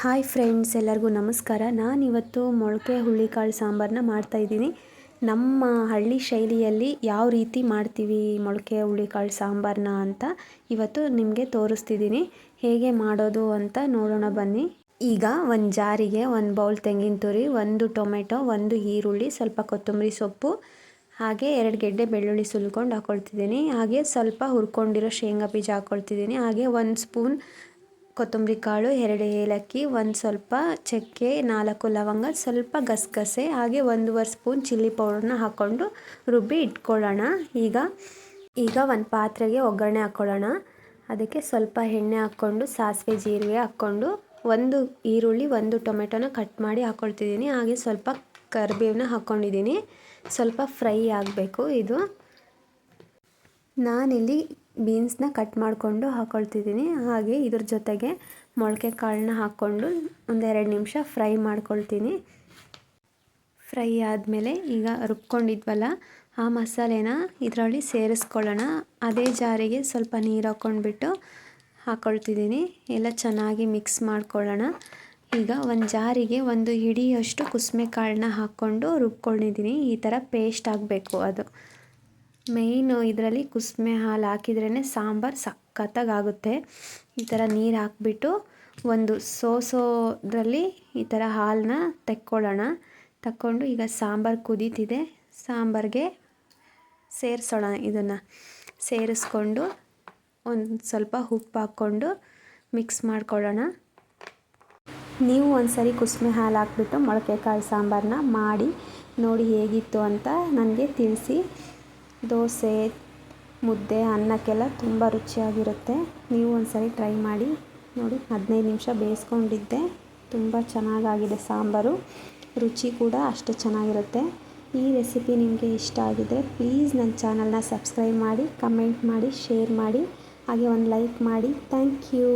Hi friends, ಎಲ್ಲರಿಗೂ ನಮಸ್ಕಾರ. ನಾನಿವತ್ತು ಮೊಳಕೆ ಹುಳ್ಳಿಕಾಳು ಸಾಂಬಾರನ್ನ ಮಾಡ್ತಾಯಿದ್ದೀನಿ ನಮ್ಮ ಹಳ್ಳಿ ಶೈಲಿಯಲ್ಲಿ ಯಾವ ರೀತಿ ಮಾಡ್ತೀವಿ ಮೊಳಕೆ ಹುಳ್ಳಿಕಾಳು ಸಾಂಬಾರನ್ನ ಅಂತ ಇವತ್ತು ನಿಮಗೆ ತೋರಿಸ್ತಿದ್ದೀನಿ. ಹೇಗೆ ಮಾಡೋದು ಅಂತ ನೋಡೋಣ ಬನ್ನಿ. ಈಗ ಒಂದು ಜಾರಿಗೆ ಒಂದು ಬೌಲ್ ತೆಂಗಿನ ತುರಿ, ಒಂದು ಟೊಮೆಟೊ, ಒಂದು ಈರುಳ್ಳಿ, ಸ್ವಲ್ಪ ಕೊತ್ತಂಬರಿ ಸೊಪ್ಪು, ಹಾಗೆ ಎರಡು ಗೆಡ್ಡೆ ಬೆಳ್ಳುಳ್ಳಿ ಸುಲ್ಕೊಂಡು ಹಾಕ್ಕೊಳ್ತಿದ್ದೀನಿ ಹಾಗೆ ಸ್ವಲ್ಪ ಹುರ್ಕೊಂಡಿರೋ ಶೇಂಗಾ ಬೀಜ ಹಾಕ್ಕೊಳ್ತಿದ್ದೀನಿ ಹಾಗೆ ಒಂದು ಸ್ಪೂನ್ ಕೊತ್ತಂಬರಿ ಕಾಳು, ಎರಡು ಏಲಕ್ಕಿ, ಒಂದು ಸ್ವಲ್ಪ ಚಕ್ಕೆ, ನಾಲ್ಕು ಲವಂಗ, ಸ್ವಲ್ಪ ಗಸಗಸೆ, ಹಾಗೆ ಒಂದೂವರೆ ಸ್ಪೂನ್ ಚಿಲ್ಲಿ ಪೌಡರ್ನ ಹಾಕ್ಕೊಂಡು ರುಬ್ಬಿ ಇಟ್ಕೊಳ್ಳೋಣ. ಈಗ ಈಗ ಒಂದು ಪಾತ್ರೆಗೆ ಒಗ್ಗರಣೆ ಹಾಕ್ಕೊಳ್ಳೋಣ ಅದಕ್ಕೆ ಸ್ವಲ್ಪ ಎಣ್ಣೆ ಹಾಕ್ಕೊಂಡು, ಸಾಸಿವೆ ಜೀರಿಗೆ ಹಾಕ್ಕೊಂಡು ಒಂದು ಈರುಳ್ಳಿ, ಒಂದು ಟೊಮೆಟೊನ ಕಟ್ ಮಾಡಿ ಹಾಕ್ಕೊಳ್ತಿದ್ದೀನಿ ಹಾಗೆ ಸ್ವಲ್ಪ ಕರಿಬೇವನ್ನ ಹಾಕ್ಕೊಂಡಿದ್ದೀನಿ ಸ್ವಲ್ಪ ಫ್ರೈ ಆಗಬೇಕು ಇದು. ನಾನಿಲ್ಲಿ ಬೀನ್ಸ್ನ ಕಟ್ ಮಾಡಿಕೊಂಡು ಹಾಕ್ಕೊಳ್ತಿದ್ದೀನಿ ಹಾಗೆ ಇದ್ರ ಜೊತೆಗೆ ಮೊಳಕೆ ಕಾಳನ್ನ ಹಾಕ್ಕೊಂಡು ಒಂದೆರಡು ನಿಮಿಷ ಫ್ರೈ ಮಾಡ್ಕೊಳ್ತೀನಿ. ಫ್ರೈ ಆದಮೇಲೆ ಈಗ ರುಬ್ಕೊಂಡಿದ್ವಲ್ಲ, ಆ ಮಸಾಲೆನ ಇದರಲ್ಲಿ ಸೇರಿಸ್ಕೊಳ್ಳೋಣ. ಅದೇ ಜಾರಿಗೆ ಸ್ವಲ್ಪ ನೀರು ಹಾಕ್ಕೊಂಡ್ಬಿಟ್ಟು ಹಾಕ್ಕೊಳ್ತಿದ್ದೀನಿ ಎಲ್ಲ ಚೆನ್ನಾಗಿ ಮಿಕ್ಸ್ ಮಾಡ್ಕೊಳ್ಳೋಣ. ಈಗ ಒಂದು ಜಾರಿಗೆ ಒಂದು ಹಿಡಿಯಷ್ಟು ಕುಸುಮೆ ಕಾಳನ್ನ ಹಾಕ್ಕೊಂಡು ರುಬ್ಕೊಂಡಿದ್ದೀನಿ. ಈ ಥರ ಪೇಸ್ಟ್ ಆಗಬೇಕು ಅದು. ಮೇಯ್ನು ಇದರಲ್ಲಿ ಕುಸುಮೆ ಹಾಲು ಹಾಕಿದ್ರೇ ಸಾಂಬಾರು ಸಖತ್ತಾಗುತ್ತೆ ಈ ಥರ ನೀರು ಹಾಕ್ಬಿಟ್ಟು ಒಂದು ಸೋಸೋದ್ರಲ್ಲಿ ಈ ಥರ ಹಾಲನ್ನ ತೆಕ್ಕೊಳ್ಳೋಣ. ತಕ್ಕೊಂಡು ಈಗ ಸಾಂಬಾರು ಕುದೀತಿದೆ. ಸಾಂಬಾರಿಗೆ ಸೇರಿಸೋಣ ಇದನ್ನು. ಸೇರಿಸ್ಕೊಂಡು ಒಂದು ಸ್ವಲ್ಪ ಉಪ್ಪು ಹಾಕ್ಕೊಂಡು ಮಿಕ್ಸ್ ಮಾಡ್ಕೊಳ್ಳೋಣ. ನೀವು ಒಂದು ಸರಿ ಕುಸುಮೆ ಹಾಲು ಹಾಕ್ಬಿಟ್ಟು ಮೊಳಕೆ ಕಾಳು ಸಾಂಬಾರನ್ನ ಮಾಡಿ ನೋಡಿ ಹೇಗಿತ್ತು ಅಂತ ನನಗೆ ತಿಳಿಸಿ. ದೋಸೆ, ಮುದ್ದೆ, ಅನ್ನಕ್ಕೆಲ್ಲ ತುಂಬ ರುಚಿಯಾಗಿರುತ್ತೆ. ನೀವು ಒಂದ್ಸರಿ ಟ್ರೈ ಮಾಡಿ ನೋಡಿ. ಹದಿನೈದು ನಿಮಿಷ ಬೇಯಿಸ್ಕೊಂಡಿದ್ದೆ. ತುಂಬ ಚೆನ್ನಾಗಾಗಿದೆ ಸಾಂಬಾರು. ರುಚಿ ಕೂಡ ಅಷ್ಟು ಚೆನ್ನಾಗಿರುತ್ತೆ. ಈ ರೆಸಿಪಿ ನಿಮಗೆ ಇಷ್ಟ ಆಗಿದ್ದರೆ ಪ್ಲೀಸ್ ನನ್ನ ಚಾನಲ್ನ ಸಬ್ಸ್ಕ್ರೈಬ್ ಮಾಡಿ, ಕಮೆಂಟ್ ಮಾಡಿ, ಶೇರ್ ಮಾಡಿ, ಹಾಗೆ ಒಂದು ಲೈಕ್ ಮಾಡಿ. Thank you.